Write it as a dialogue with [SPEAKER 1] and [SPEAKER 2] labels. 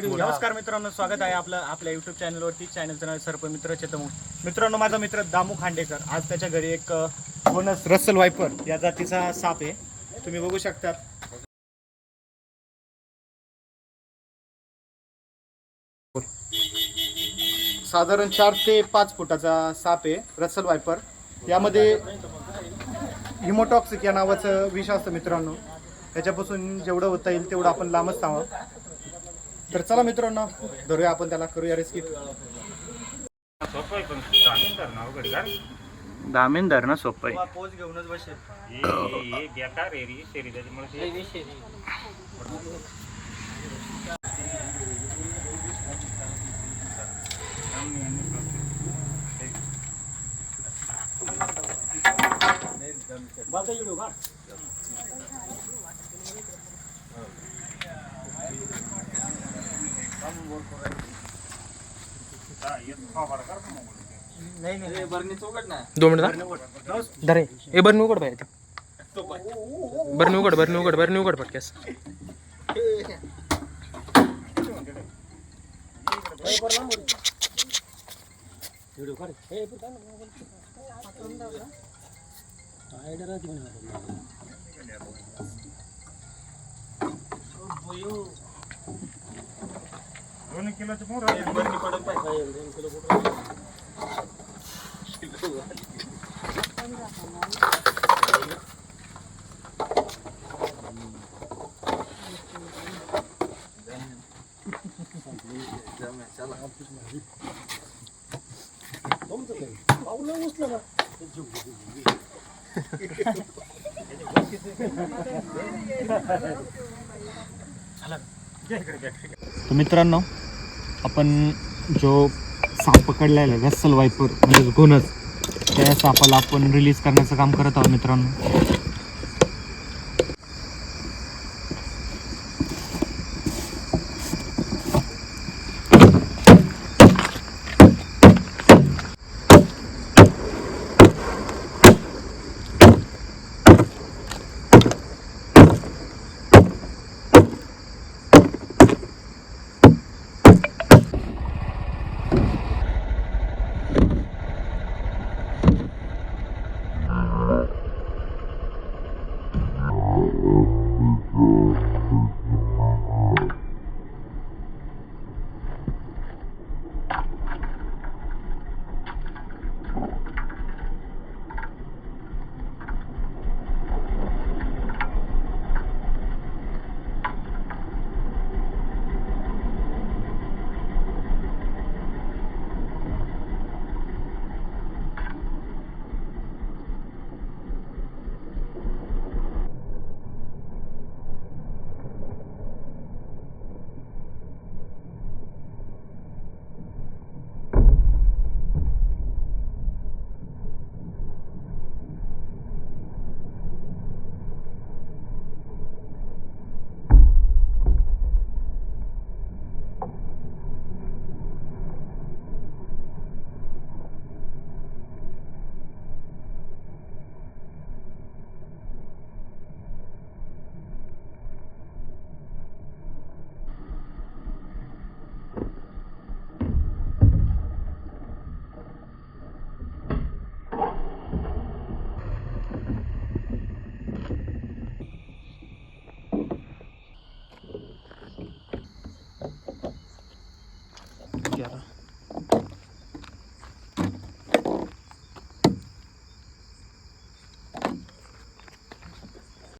[SPEAKER 1] नमस्कार मित्रांनो स्वागत आहे आपलं आपल्या युट्यूब चॅनलवरती चॅनलचं नाव आहे सर्पमित्र चेतमू. मित्रांनो माझा मित्र दामू खांडेकर. आज त्याच्या घरी एक बोनस रसल वायपर या जातीचा साप आहे. तुम्ही बघू शकता. साधारण चार ते पाच फुटाचा साप आहे रसल वायपर यामध्ये हिमोटॉक्सिक या नावाचं विष असतं मित्रांनो. त्याच्यापासून जेवढं होता येईल तेवढं आपण लांबच थांबा. तर चला मित्रांनो धरूया आपण त्याला करूया रेस्क्यू
[SPEAKER 2] सोपं आहे पण जामीनदार नाव घडी का
[SPEAKER 1] सोपं आहे.
[SPEAKER 3] पोच घेऊनच बसेल.
[SPEAKER 2] हे हे बेकार आहे रे शेरी त्याच्यामुळे ते
[SPEAKER 3] नाही नाही बरणी चौकट ना
[SPEAKER 4] दोन मिनिट धरे ए बरं उघड बाहेर बरं उघड बरं उघड बरं उघड पटक्यास
[SPEAKER 2] दोन किलोचं मोर
[SPEAKER 3] दोन किलो
[SPEAKER 1] तर मित्रांनो आपण जो साप पकडलेला आहे रस्सल वायपर म्हणजेच गुणच त्या सापाला आपण रिलीज करण्याचं काम करत आहोत मित्रांनो. Thank you.